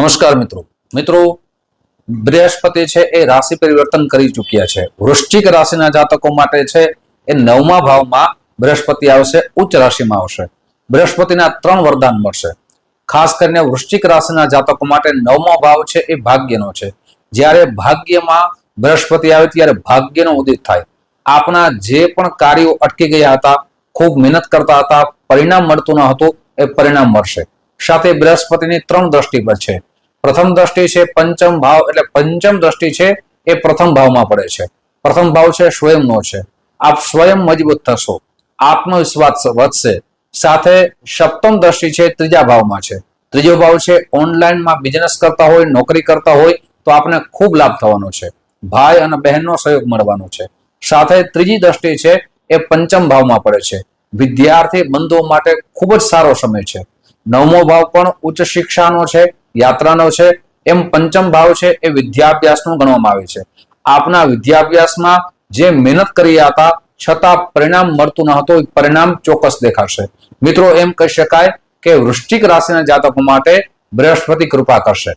નમસ્કાર મિત્રો. મિત્રો, બૃહસ્પતિ છે એ રાશિ પરિવર્તન કરી ચૂક્યા છે. વૃશ્ચિક રાશિના જાતકો માટે છે એ નવમા ભાવમાં બૃહસ્પતિ આવશે, ઉચ્ચ રાશિમાં આવશે. બૃહસ્પતિના ત્રણ વરદાન મળશે. ખાસ કરીને વૃશ્ચિક રાશિના જાતકો માટે નવમો ભાવ છે એ ભાગ્યનો છે. જ્યારે ભાગ્યમાં બૃહસ્પતિ આવે ત્યારે ભાગ્યનો ઉદિત થાય. આપણા જે પણ કાર્યો અટકી ગયા હતા, ખૂબ મહેનત કરતા હતા, પરિણામ મળતું ન હતું, એ પરિણામ મળશે. સાથે બૃહસ્પતિની ત્રણ દ્રષ્ટિ પર છે. પ્રથમ દ્રષ્ટિ છે પંચમ ભાવ, એટલે પંચમ દ્રષ્ટિ છે એ પ્રથમ ભાવમાં પડે છે. પ્રથમ ભાવ છે સ્વયંનો છે. આપ સ્વયં મજબૂત થશો. આત્મવિશ્વાસ વધશે. સાથે સપ્તમ દ્રષ્ટિ છે ત્રીજા ભાવમાં છે. ત્રીજો ભાવ છે ઓનલાઈનમાં બિઝનેસ કરતા હોય, નોકરી કરતા હોય, તો આપને ખૂબ લાભ થવાનો છે. ભાઈ અને બહેનનો સહયોગ મળવાનો છે. સાથે ત્રીજી દ્રષ્ટિ છે એ પંચમ ભાવમાં પડે છે. વિદ્યાર્થી બંધુઓ માટે ખૂબ જ સારો સમય છે. નવમો ભાવ પણ ઉચ્ચ શિક્ષાનો છે. યાત્રાનો છે, એમ પંચમ ભાવ છે એ વિદ્યાભ્યાસનો ગણવામાં આવે છે. આપના વિદ્યાભ્યાસમાં જે મહેનત કરી હતા, છતાં પરિણામ મળતું ન હતું, પરિણામ ચોક્કસ દેખાશે. મિત્રો, એમ કહી શકાય કે વૃશ્ચિક રાશિના જાતકો માટે બૃહસ્પતિ કૃપા કરશે.